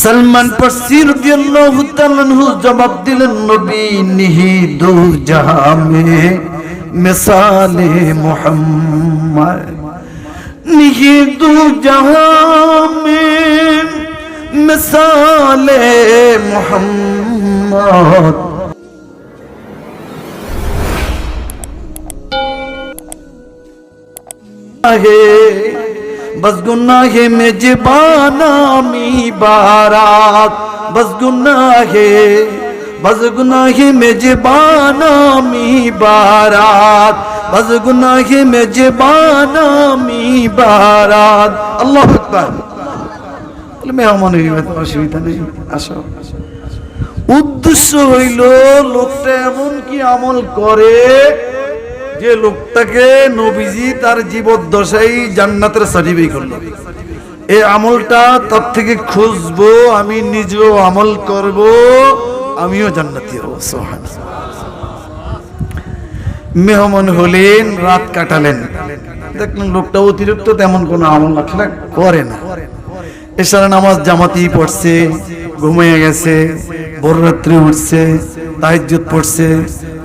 সলমান পারসি রাদিয়াল্লাহু তাআলা আনহু জবাব দিলেন নবী নিহি দু জাহাঁ মে মিসালে মুহাম্মদ নিহি দু জাহাঁ মে মিসালে মুহাম্মদ है বস গুনাহে মেজবানা মি বারাত বস গুনাহে বস গুনাহে মেজবানা মি বারাত বস গুনাহে মেজবানা মি বারাত আল্লাহ আকবার মেহমান হইবে তো অসুবিধা নেই আসো। উদ্দেশ্য হইল, লোকটা এমন কি আমল করে যে লোকটাকে নবীজি তার জীবদ্দশাই জান্নাতের সার্টিফিকেট করল। এই আমলটা তার থেকে খুঁজবো, আমি নিজেও আমল করব, আমিও জান্নাতি হব সোহান মেহমান হলেন, রাত কাটালেন। দেখলেন লোকটা অতিরিক্ত তেমন কোনো আমল আসলে করে না। এছাড়া নামাজ জামাতেই পড়ছে, ঘুমিয়ে গেছে ভোর রাত্রে উঠছে তাহিজ্জুদ পড়ছে,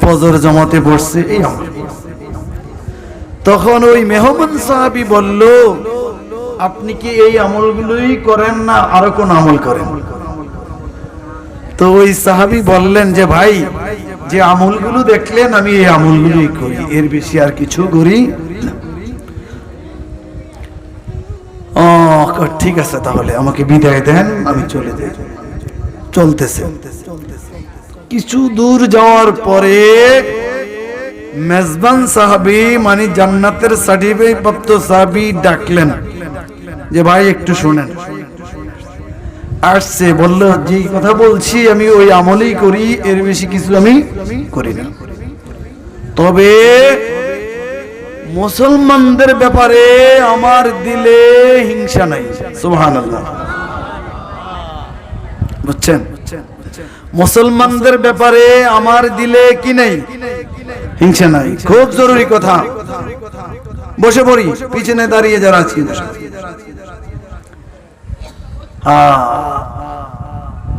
ফজর জামাতে পড়ছে, এই আমল। তখন ওই মেহমান সাহাবি বলল, আপনি কি এই আমলগুলোই করেন না আরও কোন আমল করেন? তো ওই সাহাবি বললেন যে, ভাই, যে আমলগুলো দেখলেন আমি এই আমলগুলোই করি, এর বেশি আর কিছু করি ঠিক আছে তাহলে, আমাকে বিদায় দেন, আমি চলে যাই। চলতেছে। কিছু দূর যাওয়ার পরে মেজবান সাহাবি মানে জান্নাতের সার্টিফিকেট প্রাপ্ত সাহাবি ডাকলেন। যে ভাই, একটু শুনেন। আসছে, বলল, যে কথা বলছি, আমি ওই আমলেই করি, এর বেশি কিছু আমি করি না তবে মুসলমানদের ব্যাপারে আমার দিলে হিংসা নাই, সুবহানাল্লাহ। বুঝছেন? মুসলমানদের ব্যাপারে আমার দিলে কি নেই? হিংসা নাই, খুব জরুরি কথা। বসে পড়ি, পিছনে দাঁড়িয়ে যারা আছি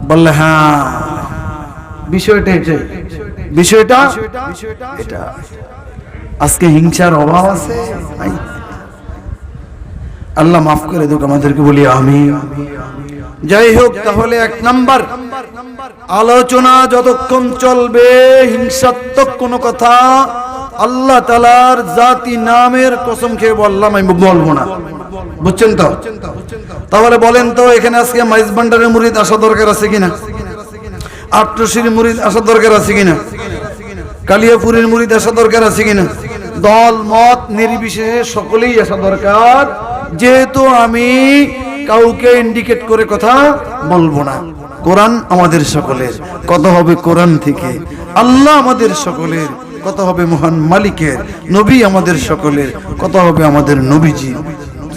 বললে হ্যাঁ বিষয়টা বিষয়টা, এটা। আজকে হিংসার অভাব আছে আল্লাহ মাফ করে দেখ আমাদেরকে, বলি আমি যাই হোক, তাহলে এক নাম্বার আলোচনা যতক্ষণ চলবে, হিংসাত্মক কোন কথা, আল্লাহ তালার জাতি নামের কসম খেয়ে বললাম, আমি বলব না। বুঝছেন তো? তাহলে বলেন তো, এখানে আজকে মাইজ ভান্ডারের মুরিদ আসা দরকার আছে কিনা? আট্রসির মুরিদ আসা দরকার আছে কিনা? কালিয়াপুরের মুরিদ আসা দরকার আছে কিনা? দল, মত, নির্বিশেষে সকলেই আসা দরকার। যেহেতু আমি কাউকে ইন্ডিকেট করে কথা বলব না। কোরআন আমাদের সকলের, কত হবে কোরআন থেকে? আল্লাহ আমাদের সকলের, কত হবে মহান মালিকের, নবী আমাদের সকলের, কত হবে আমাদের নবীজি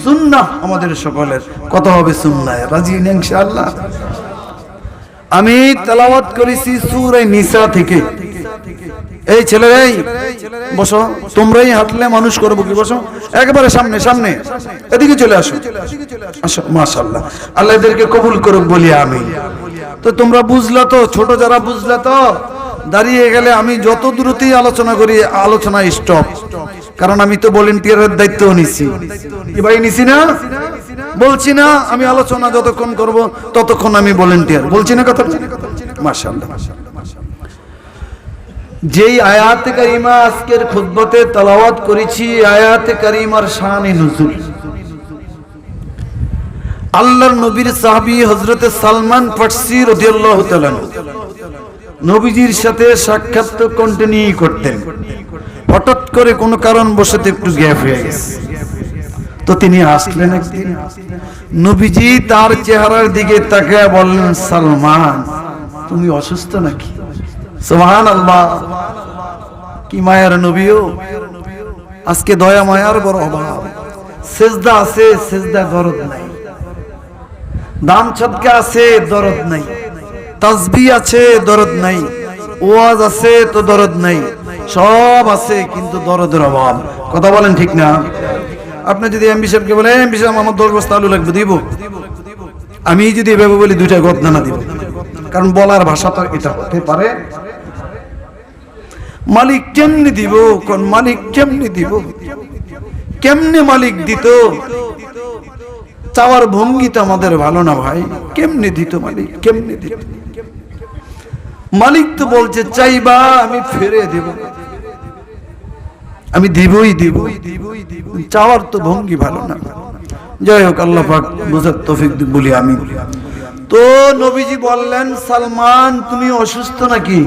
সুন্না আমাদের সকলের, কত হবে সুন্নায়? রাজি ইনশাআল্লাহ? আমি তেলাওয়াত করেছি সূরা নিসা থেকে। এই ছেলেরাই বসো। তোমরাই হাঁটলে মানুষ করব কি? বসো। একবারে সামনে সামনে। এদিকে চলে আসো। আসো মাশাল্লাহ আল্লাহ এদেরকে কবুল করুক বলি আমি তো তোমরা বুঝলা তো, ছোট যারা বুঝলা তো, দাঁড়িয়ে গেলে আমি যত দূরতেই আলোচনা করি, আলোচনা স্টপ কারণ আমি তো ভলেন্টিয়ারের দায়িত্ব নিছি। ভাই, নিছি না? বলছি না, আমি আলোচনা যতক্ষণ করব, ততক্ষণ আমি ভলেন্টিয়ার বলছি না কথা মাশাল্লাহ যেই আয়াত কারিমা আজকের খুদ্বতে তালাওয়াত করেছি আয়াত কারিমার শানে নজুল। আল্লাহর নবীর সাহাবী হযরতে সালমান ফারসি রাদিয়াল্লাহু তাআলা নবীজির সাথে সাক্ষাৎ কন্টিনিউ করতেন। হঠাৎ করে কোনো কারণ বসতে একটু গ্যাপ হয়ে গেছে। তো তিনি আসলেন একদিন। নবীজি তার চেহারার দিকে তাকিয়ে বললেন, সালমান, তুমি অসুস্থ নাকি? সোহান কি মায়ার নবীও। আজকে দয়া মায়ার বড় অভাব। সেজদা আছে, সেজদা দরদ নাই। দাম ছদকা আছে, দরদ নাই। তাসবি আছে, দরদ নাই। ওয়াজ আছে, তো দরদ নাই। সব আছে, কিন্তু দরদের অভাব। কথা বলেন ঠিক না? আপনি যদি এমবি সাহেবকে বলেন এমবি সাহেব আমার দশ বস্তা আলু লাগবে, দিব? আমি যদি এভাবে বলি, দুইটা গদনানা দিব। কারণ বলার ভাষা তো এটা হতে পারে। মালিক কেমনি দিব? কোন মালিক কেমনি দিব? কেমনে মালিক দিত? চাওয়ার ভঙ্গি তো আমাদের ভালো না ভাই। কেমনে দিত মালিক, কেমনে দিত? মালিক তো বলছে, চাইবা আমি ফিরে দেব। আমি দিবই দিব। চাওয়ার তো ভঙ্গি ভালো না। যাই হোক, আল্লাহ পাক বুঝার তৌফিক বলি আমি তো নবীজি বললেন, সালমান, তুমি অসুস্থ নাকি?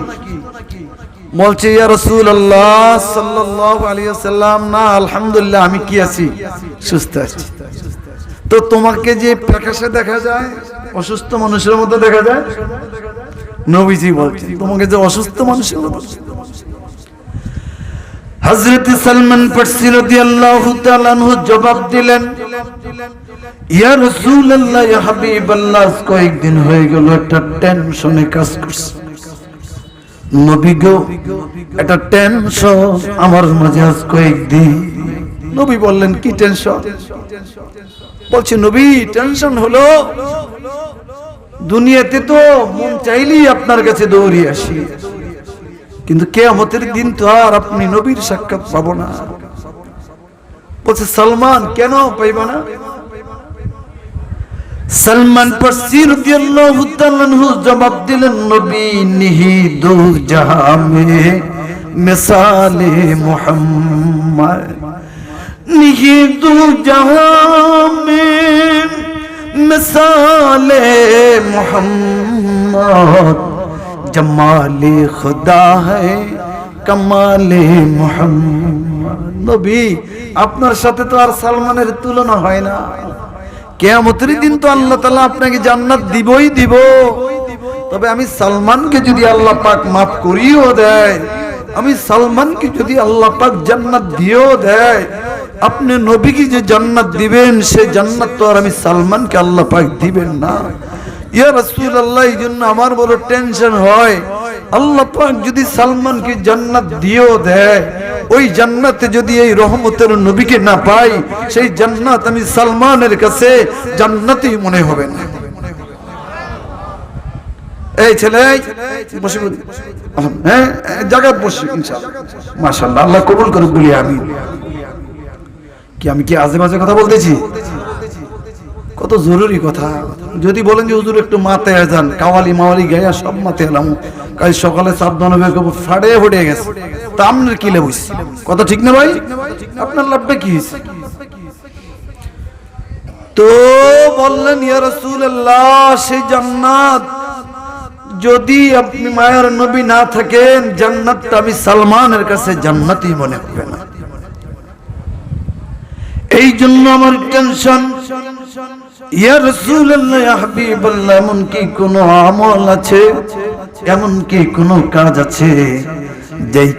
বলছে, ইয়া রসুল আল্লাহ সাল্লাল্লাহু আলাইহি সাল্লাম না, আলহামদুলিল্লাহ, আমি কি আছি? সুস্থ আছি। তো তোমাকে যে প্রকাশে দেখা যায়, অসুস্থ মানুষের মতো দেখা যায়? নবীজি বলছেন, তোমাকে যে অসুস্থ মানুষের মতো হযরত সালমান ফারসি রাদিয়াল্লাহু তাআলা আনহু জবাব দিলেন, ইয়া রাসূলুল্লাহ, ইয়া হাবিবাল্লাহ কয়েকদিন হয়ে গেল, একটা টেনশনে কাজ করছে। নবী গো, একটা টেনশন আমার মাঝে আজ কয়েকদিন। নবী বললেন, কি টেনশন বলছে, নবী টেনশন হলো। দুনিয়াতে তো মন চাইলেই আপনার কাছে দৌড়ে আসি। কিন্তু কেয়ামতের দিন তো আর আপনি নবীর সাক্ষাৎ পাবো না। বলছে, সালমান, কেন পাইব না? সালমান তাআলা জবাব দিলেন, নবী, নিহি দু জাহামে মিসালে মুহাম্মদ। দু জাহামে মিসালে মুহাম্মদ, জমালে খুদা है কমালে মুহাম্মদ। নবী, আপনার সাথে তো আর সালমানের তুলনা হয় না। কেয়ামতের দিন তো আল্লাহ তালা আপনাকে জান্নাত দিবই দিব। তবে আমি সালমানকে যদি আল্লাহ পাক মাফ করিও দেয়, আমি সালমানকে যদি আল্লাহ পাক জান্নাত দিয়েও দেয় আপনি নবীকে যে জান্নাত দিবেন, সে জান্নাত তো আর আমি সালমানকে আল্লাহ পাক দিবেন না। ইয়া রাসূল আল্লাহ এই জন্য আমার বড় টেনশন হয়। আল্লাহ পাক যদি সালমানকে জান্নাত দিয়েও দেয়, ওই জান্নাতে যদি এই রহমতের নবীকে না পাই, সেই জান্নাত আমি সালমানের কাছে জান্নাতই মনে হবে না। এই ছেলে, বসে হ্যাঁ জায়গায় বসে, ইনশাআল্লাহ। মাশাআল্লাহ, আল্লাহ কবুল করুক বলি আমি কি আমি কি আজে বাজে কথা বলতেছি? কত জরুরি কথা। যদি বলেন যে হুজুর একটু মাথায় যান, কাওয়ালি মাওয়ালি গায়া সব মাথায় এলাম। কাল সকালে সাবধান ফাড়ে ফুটে গেছে। তা আপনার কি লেবুস? কথা ঠিক না ভাই? আপনার লাভটা কি? হয়েছে? তো বললেন, ইয়া রাসূলুল্লাহ, সেই জান্নাত, যদি আপনি মায়ের নবী না থাকেন, জান্নাতটা আমি সালমানের কাছে জান্নাতই মনে হবে না। এই জন্য আমার টেনশন, ইয়া রাসূলুল্লাহ, ইয়া হাবিবাল্লাহ, এমন কি কোনো আমল আছে? এমন কি কোনো কাজ আছে? যেই